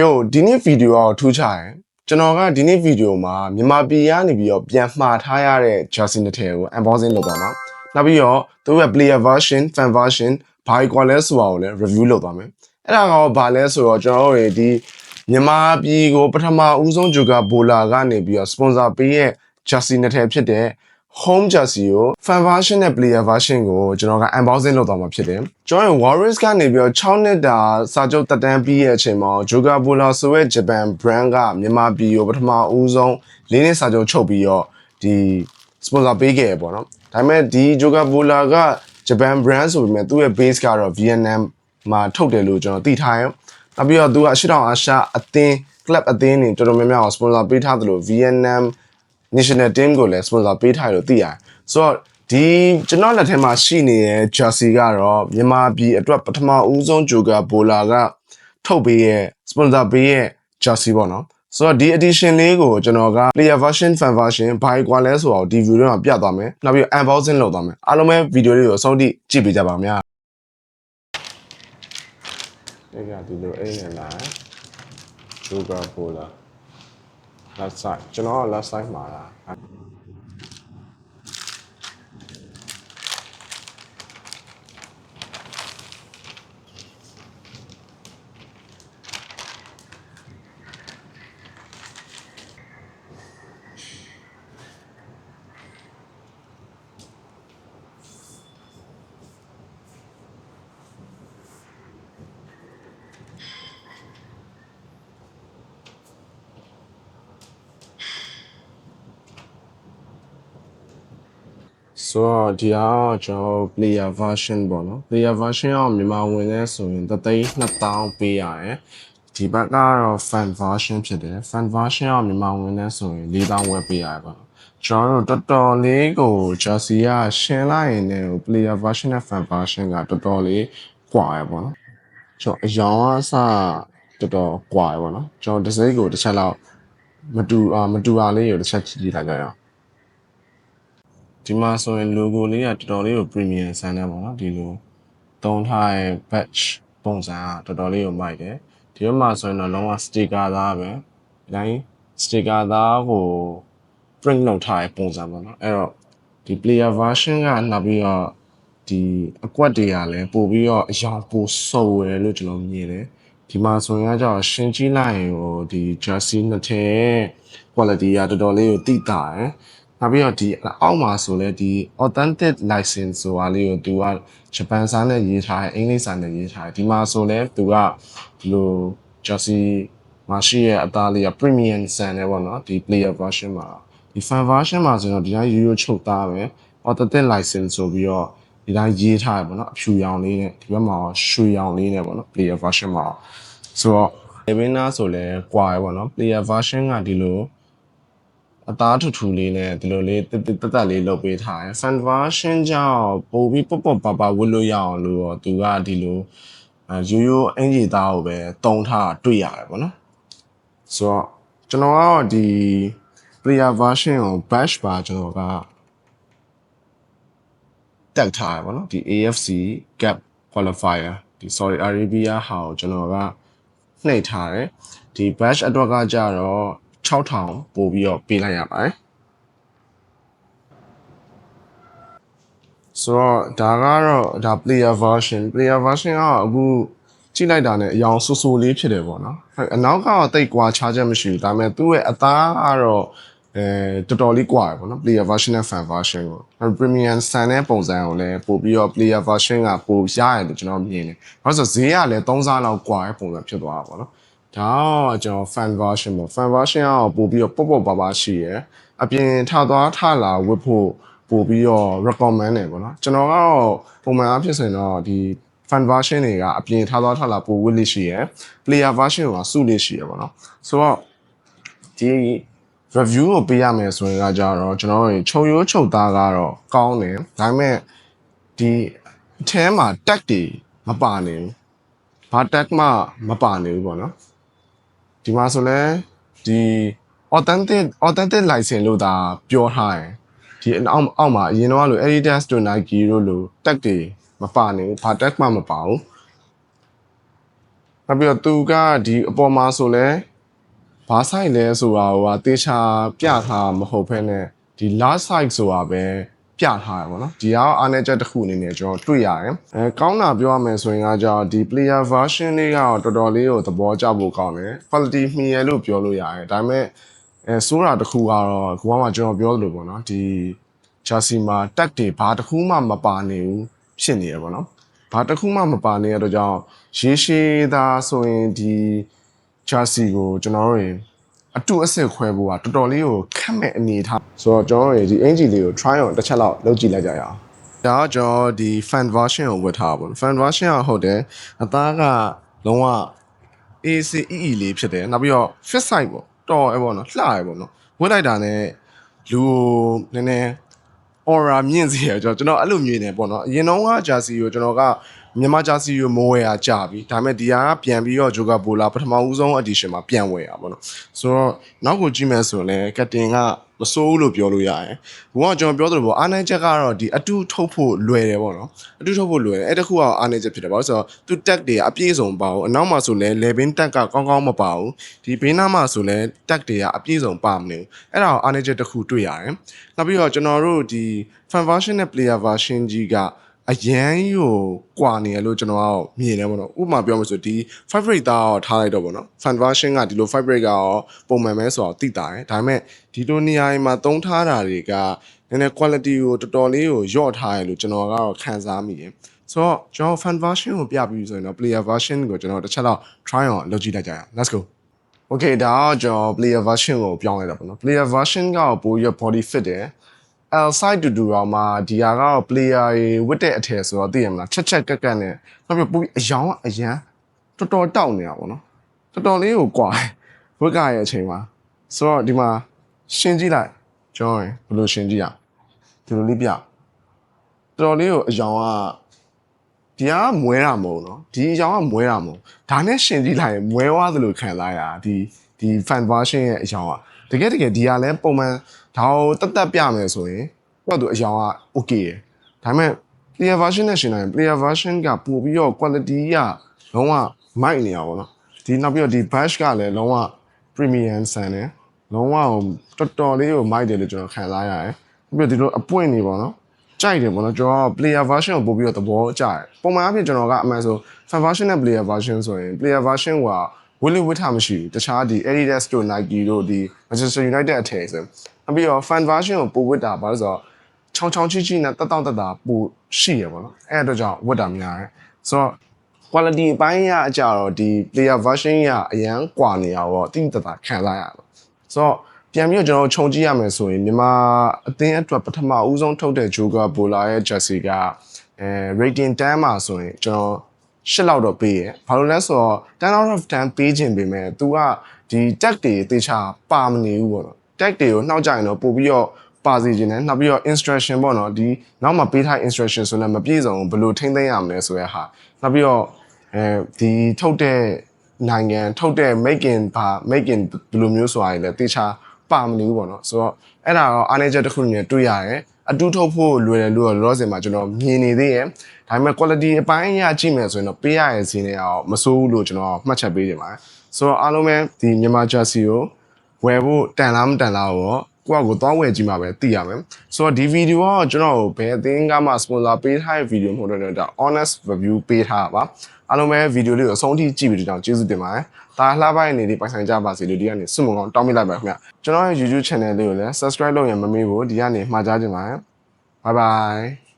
ယိုဒီနေ့ဗီဒီယိုအောင်ထူးခြားတယ်ကျွန်တော်ကဒီနေ့ဗီဒီယိုမှာမြန်မာပြည်ကနေပြီးတော့ပြန်မှားထားရတဲ့ jersey တစ်ထည်ကို unboxing လုပ်ပါမှာနောက်ပြီးတော့သူရဲ့ player version fan version ဘာကွာလဲဆိုတာကိုလည်း review လုပ်သွားမယ်အဲ့ဒါကဘာလဲဆိုတော့ကျွန်တော်တို့တွေဒီမြန်မာပြည်ကိုပထမဦးဆုံးဂျူကာဘိုလာကနေပြီးတော့ sponsor ပေးရဲ့ jersey တစ်ထည်ဖြစ်တဲ့ home jersey ကို fan version နဲ့ player version ကိုကျွန်တော်က unboxing လုပ်သွားမှာဖြစ်တယ်ကျွန်တော် Warriors ကနေပြီးတော့6နှစ်တာစာချုပ်တက်တန်းပြီးရဲ့အချိန်မှာ Joga Bola ဆိုတဲ့ Japan brand ကမြန်မာပြည်ကိုပထမဦးဆုံးလေးနှစ်စာချုပ်ချုပ်ပြီးတော့ဒီ sponsor ပေးခဲ့ရပေါ့နော်ဒါပေမဲ့ဒီ Joga Bola က Japan brand ဆိုပေမဲ့သူ့ရဲ့ base ကတော့ Vietnam မှာထုတ်တယ်လို့ကျွန်တော်သိထားရနောက်ပြီးတော့သူကအရှေ့တောင်အာရှအသင်း club အသင်းတွေတော်တော်များများကို sponsor ပေးထားတယ်လို့ Vietnam national team ကိုလည်း sponsor ပေးထားတယ်လို့သိရတယ်ဆိုတော့ဒီကျွန်တော်လက်ထဲမှာရှိနေတဲ့ jersey ကတော့မြန်မာပြည်အတွက်ပထမဦးဆုံးဂျိုကာဘိုလာကထုတ်ပေးရဲ့ sponsor ပေးရဲ့ jersey ပေါ့နော်ဆိုတော့ဒီ edition လေးကိုကျွန်တော်က player version fan version ဘာကွာလဲဆိုတော့ဒီ video မှာပြသွားမယ်နောက်ပြီး unboxing လုပ်သွားမယ်အားလုံးပဲ video လေးကိုအဆုံးထိကြည့်ပေးကြပါဦးများဒီကဒီလိုအိမ်နေလာဂျိုကာဘိုလာ left side ကျွန်တော်က left side မှာလား ဆိုတော့ဒီကတော့ကျွန်တော် player version ပေါ့နော် player version အောင်မြန်မာဝင်လဲဆိုရင်တသိန်း2000ပေးရတယ်ဒီဘက်ကတော့ fan version ဖြစ်တယ် fan version အောင်မြန်မာဝင်လဲဆိုရင်4000ဝယ်ပေးရတယ်ပေါ့နော်ကျွန်တော်တို့တော်တော်လေးကို jersey ကရှင်းလိုက်ရင်လည်း player version နဲ့ fan version ကတော်တော်လေးကွာရပေါ့နော်ကျွန်တော်အယောင်အစတော်တော်ကွာရပေါ့နော်ကျွန်တော်ဒီစိတ်ကိုတစ်ချက်လောက်မတူအာမတူအောင်လေးကိုတစ်ချက်ကြည့်ကြည့်လိုက်ကြရအောင် ဒီမှာဆိုရင် logo လေးကတော်တော်လေးကို premium ဆန်းတယ်ပေါ့နော်ဒီလိုသုံးထားတဲ့ badge ပုံစံကတော်တော်လေးကိုမိုက်တယ်ဒီဘက်မှာဆိုရင်တော့လုံးဝ sticker သားပဲဒီတိုင်း sticker သားကို print လုပ်ထားတဲ့ပုံစံပေါ့နော်အဲ့တော့ဒီ player version ကနောက်ပြီးတော့ဒီအကွက်တွေကလည်းပို့ပြီးတော့အယောင်ပိုစုံတယ်လို့ကျွန်တော်မြင်တယ်ဒီမှာဆိုရင်ကကြောင့်ရှင်းကြည့်လိုက်ရင်ဟိုဒီ jersey နှစ်ထည် quality ကတော်တော်လေးကိုတိတာတယ် နောက်ပြီးတော့ဒီအောက်မှာဆိုလဲဒီ authentic license ဆိုတာလေးကိုသူကဂျပန်စာနဲ့ရေးထားတယ်အင်္ဂလိပ်စာနဲ့ရေးထားတယ်ဒီမှာဆိုလဲသူကဒီလို jersey မှာရှိရဲ့အသားလေးက premium ဆန်တယ်ပေါ့နော်ဒီ player version မှာဒီ fan version မှာဆိုတော့ဒီတိုင်းရိုးရိုးချုပ်သားပဲ authentic license ဆိုပြီးတော့ဒီတိုင်းရေးထားတယ်ပေါ့နော်အဖြူရောင်လေးနဲ့ဒီဘက်မှာရွှေရောင်လေးနဲ့ပေါ့နော် player version မှာဆိုတော့ Levina ဆိုလဲကွာရပေါ့နော် player version ကဒီလို အသားထူထူလေးနဲ့ဒီလိုလေးတက်တက်တက်တက်လေးလုပ်ပေးထားတယ် fan version ကြောင့်ပို့ပြီးပေါ့ပေါ့ပါပါဝတ်လို့ရအောင်လို့တော့သူကဒီလိုအဲရိုးရိုးအင်ဂျီသားကိုပဲတုံးထားတွေ့ရတယ်ပေါ့နော်ဆိုတော့ကျွန်တော်ကတော့ဒီ player version ကို bash ပါကျွန်တော်ကတက်ထားတယ်ပေါ့နော်ဒီ AFC gap qualifier ဒီ Saudi Arabia ဟာကိုကျွန်တော်ကနှိပ်ထားတယ်ဒီ bash အတွက်ကကြတော့ 6000ပို့ပြီးတော့ပေးလိုက်ရပါတယ်ဆိုတော့ဒါကတော့ဒါ player version player version ကအခုကြည့်လိုက်တာ ਨੇ အယောင်ဆူဆူလေးဖြစ်တယ်ပေါ့နော်အဲ့အနောက်ကတော့တိတ်ကွာခြားချက်မရှိဘူးဒါပေမဲ့သူ့ရဲ့အသားကတော့အဲတော်တော်လေးကွာရပေါ့နော် player version နဲ့ fan version ကိုအဲ့ premium ဆန်တဲ့ပုံစံကိုလည်းပို့ပြီးတော့ player version ကပို့ရရတယ်လို့ကျွန်တော်မြင်တယ်ဘာလို့ဆိုဈေးကလည်း3စားလောက်ကွာတဲ့ပုံစံဖြစ်သွားတာပေါ့နော် ဒါတော့ကျွန်တော် fan version ပေါ့ fan version ကပို့ပြီးတော့ပေါ့ပေါ့ပါပါရှိရယ်အပြင်ထသွားထလာဝတ်ဖို့ပို့ပြီးတော့ recommend တယ်ပေါ့နော်ကျွန်တော်ကတော့ပုံမှန်အဖြစ်ဆိုရင်တော့ဒီ fan version တွေကအပြင်ထားသွားထလာပို့ဝတ်လိရှိရယ် player version ကစုလိရှိရယ်ပေါ့နော်ဆိုတော့ဒီ review ကိုပေးရမယ်ဆိုရင်ကကြတော့ကျွန်တော်တို့ချုပ်ရိုးချုပ်သားကတော့ကောင်းတယ်ဒါပေမဲ့ဒီအထဲမှာ tag တွေမပါနေဘူးဘာ tag မှမပါနေဘူးပေါ့နော် ဒီမှာဆိုလဲဒီ authentic authentic license လို့ဒါပြောထားတယ်ဒီအောက်အောက်မှာအရင်တော့လို့ Adidas တို့ Nike တို့လို့ tag တွေမပါနေဘူးဘာ tag မှမပါဘူးနောက်ပြီးတော့သူကဒီအပေါ်မှာဆိုလဲဘာဆိုင်လဲဆိုတာဟိုဟာတေချာပြထားမဟုတ်ဘဲနဲ့ဒီ last side ဆိုတာပဲ ပြထားရပါတော့ဒီကတော့အားနည်းချက်တစ်ခုအနေနဲ့ကျွန်တော်တွေ့ရတယ်အဲကောင်းတာပြောရမယ်ဆိုရင်ကကြောင့်ဒီ player version လေးကတော့တော်တော်လေးကိုသဘောကျဖို့ကောင်းတယ် quality မှီရလို့ပြောလို့ရတယ်ဒါပေမဲ့အဲစိုးတာတစ်ခုကတော့ကိုကမှကျွန်တော်ပြောသလိုပေါ့နော်ဒီ chassis မှာတက်တွေဘာတစ်ခုမှမပါနေဘူးဖြစ်နေရပေါ့နော်ဘာတစ်ခုမှမပါနေရတော့ကြောင့်ရေရှည်သားဆိုရင်ဒီ chassis ကိုကျွန်တော်တို့တွေ အတူအစစ်ခွဲဖို့ကတော်တော်လေးကိုခက်မဲ့အနေထားဆိုတော့ကျွန်တော်တို့တွေဒီ engine လေးကို try on တစ်ချက်လောက်လုပ်ကြည့်လိုက်ကြရအောင်ဒါကကျွန်တော်ဒီ fan version ကိုဝတ်ထားပါဘူး fan version ကဟုတ်တယ်အသားကလုံးဝ ACEE လေးဖြစ်တယ်နောက်ပြီးတော့ fit side ပေါ့တော်ရပေါ့နော်လှရပေါ့နော်ဝတ်လိုက်တာနဲ့လူကိုနည်းနည်း aura မြင့်စီရကျွန်တော်ကျွန်တော်အဲ့လိုမြင်နေပေါ့နော်အရင်တော့ကဂျာစီကိုကျွန်တော်က မြန်မာဂျာစီကိုမိုးဝယ်ရကြပြီဒါပေမဲ့ဒီဟာကပြန်ပြီးတော့ဂျိုကာဘိုလာပထမဦးဆုံး edition မှာပြန်ဝယ်ရပါတော့ဆိုတော့နောက်ကိုကြည့်မယ်ဆိုရင်လည်းကတ်တင်ကမစိုးဘူးလို့ပြောလို့ရတယ်ဘုံကကျွန်တော်ပြောသလိုပေါ့အားနိုင်ချက်ကတော့ဒီအတူထုတ်ဖို့လွယ်တယ်ပေါ့နော်အတူထုတ်ဖို့လွယ်တယ်အဲ့တခုကအားနိုင်ချက်ဖြစ်တယ်ပေါ့ဆိုတော့သူ tag တွေအပြည့်စုံပါဘူးအနောက်မှာဆိုလဲ level tag ကကောင်းကောင်းမပါဘူးဒီဘေးနားမှာဆိုလဲ tag တွေကအပြည့်စုံပါမနေဘူးအဲ့ဒါကိုအားနိုင်ချက်တစ်ခုတွေ့ရတယ်နောက်ပြီးတော့ကျွန်တော်တို့ဒီ fan version နဲ့ player version ကြီးက အရန်ကြီးကိုကွာနေရလို့ကျွန်တော်ကမြင်တယ်ပေါ့နော်ဥပမာပြောမှဆိုဒီ favorite သားကိုထားလိုက်တော့ပေါ့နော် fan version ကဒီလို favorite ကရောပုံမှန်ပဲဆိုတော့သိတာတယ်ဒါပေမဲ့ဒီလိုနေရာတွေမှာသုံးထားတာတွေကနည်းနည်း quality ကိုတော်တော်လေးကိုယော့ထားရလို့ကျွန်တော်ကတော့ခံစားမိတယ်ဆိုတော့ကျွန်တော် fan version ကိုပြပြီးဆိုရင်တော့ player version ကိုကျွန်တော်တစ်ချက်တော့ try on လုပ်ကြည့်လိုက်ကြရအောင် let's go Okay ဒါကကျွန်တော် player version ကိုပြောင်းလိုက်တာပေါ့နော် player version ကပိုပြီး body fit တယ် L side တူတူတော့မှဒီဟာကတော့ player တွေဝတ်တဲ့အထည်ဆိုတော့သိရမလားချက်ချက်ကက်ကက်နဲ့နောက်ပြီးပိုပြီးအယောင်ကအရန်တော်တော်တောက်နေတာပေါ့နော်တော်တော်လေးကိုကွာဝတ်ကရဲ့အချိန်မှာဆိုတော့ဒီမှာရှင်းကြည့်လိုက်ကျွန်တော်ဘယ်လိုရှင်းကြည့်ရဒီလိုလေးပြတော်တော်လေးကိုအယောင်ကဒီကမွဲတာမဟုတ်နော်ဒီအယောင်ကမွဲတာမဟုတ်ဒါနဲ့ရှင်းကြည့်လိုက်ရင်မွဲသွားသလိုခံစားရတာဒီဒီ fan version ရဲ့အယောင်က တကယ်တကယ်ဒီကလည်းပုံမှန်ဒါကိုတက်တက်ပြမယ်ဆိုရင်တော့သူအယောင်က okay ရယ်ဒါပေမဲ့ player version နဲ့ရှင်နိုင် player version ကပို့ပြီးတော့ quality ကလုံးဝမိုက်နေရပါတော့ဒီနောက်ပြီးတော့ဒီ bash ကလည်းလုံးဝ premium ဆန်တယ်လုံးဝတော်တော်လေးကိုမိုက်တယ်လို့ကျွန်တော်ခံစားရတယ်ပြီးတော့ဒီလိုအပွင့်နေပါတော့ကြိုက်တယ်ပေါ့နော်ကျွန်တော် player version ကိုပို့ပြီးတော့သဘောကျတယ်ပုံမှန်အဖြစ်ကျွန်တော်ကအမှန်ဆို fan version နဲ့ player version ဆိုရင် player version က ဝစ်လစ်ဝစ်ထားမရှိဘူးတခြားဒီ Adidas တို့ Nike တို့ဒီ Manchester United အထည်ဆိုအပြီးတော့ fan version ကိုပို့ဝစ်တာဘာလို့ဆိုတော့ချောင်းချောင်းချီချီနဲ့တက်တောက်တက်တာပို့ရှိရပါတော့အဲ့အတွက်ကြောင့်ဝတ်တာများတယ်ဆိုတော့ quality အပိုင်းရအကြတော့ဒီ player version ရအရန်ကွာနေရတော့တိတိတတ်ခံစားရတော့ဆိုတော့ပြန်ပြီးတော့ကျွန်တော်ခြုံကြည့်ရမယ်ဆိုရင်မြန်မာအသင်းအတွက်ပထမဦးဆုံးထုတ်တဲ့ Joker Bowler ရဲ့ jersey ကအဲ rating 10မှာဆိုရင်ကျွန်တော် ရှစ်လောက်တော့ပေးရဘာလို့လဲဆိုတော့10 out of 10ပေးခြင်းပေမဲ့ तू ကဒီ tag တွေတေချာပါမနေဘူးပေါ့နော် tag တွေကိုနှောက်ကြရင်တော့ပို့ပြီးတော့ပါစီခြင်းနဲ့နောက်ပြီးတော့ instruction ပေါ့နော်ဒီနောက်မှာပေးထား instruction ဆိုလည်းမပြည့်စုံဘူးဘယ်လိုထိမ့်သိမ်းရမလဲဆိုရဟာနောက်ပြီးတော့အဲဒီထုတ်တဲ့နိုင်ငံထုတ်တဲ့ making ဘာ making ဘယ်လိုမျိုးဆိုတာလဲတေချာ ပါမနေဘူးပေါ့နော်ဆိုတော့အဲ့ဒါတော့အားနည်းချက်တစ်ခုနဲ့တွေ့ရတယ်အတူထုတ်ဖို့လွယ်တယ်လို့တော့လောစင်မှာကျွန်တော်မြင်နေသေးရဲ့ဒါပေမဲ့ quality အပိုင်းအရကြည့်မယ်ဆိုရင်တော့ပေးရရဲ့စီးနေအောင်မစိုးဘူးလို့ကျွန်တော်မှတ်ချက်ပေးနေပါတယ်ဆိုတော့အားလုံးပဲဒီမြန်မာ jersey ကိုဝယ်ဖို့တန်လားမတန်လားတော့ ကိုယ့်အကိုသွားဝယ်ကြည့်မှာပဲသိရမယ်ဆိုတော့ဒီဗီဒီယိုကကျွန်တော်ဘယ်အသင်းကမှ sponsor ပေးထားတဲ့ဗီဒီယိုမဟုတ်တော့ဒါ honest review ပေးထားတာပါအားလုံးပဲဗီဒီယိုလေးကိုအဆုံးထိကြည့်ပြီးတော့ကျေးဇူးတင်ပါတယ်ဒါလှပပိုင်းနေလေးပိုင်ဆိုင်ကြပါစေလို့ဒီကနေစွမုံကောင်တောင်းမိလိုက်ပါခင်ဗျကျွန်တော်ရဲ့ YouTube channel လေးကိုလည်း subscribe လုပ်ရင်မမေ့ဘူးဒီကနေမှာကြားကြပါမယ် bye bye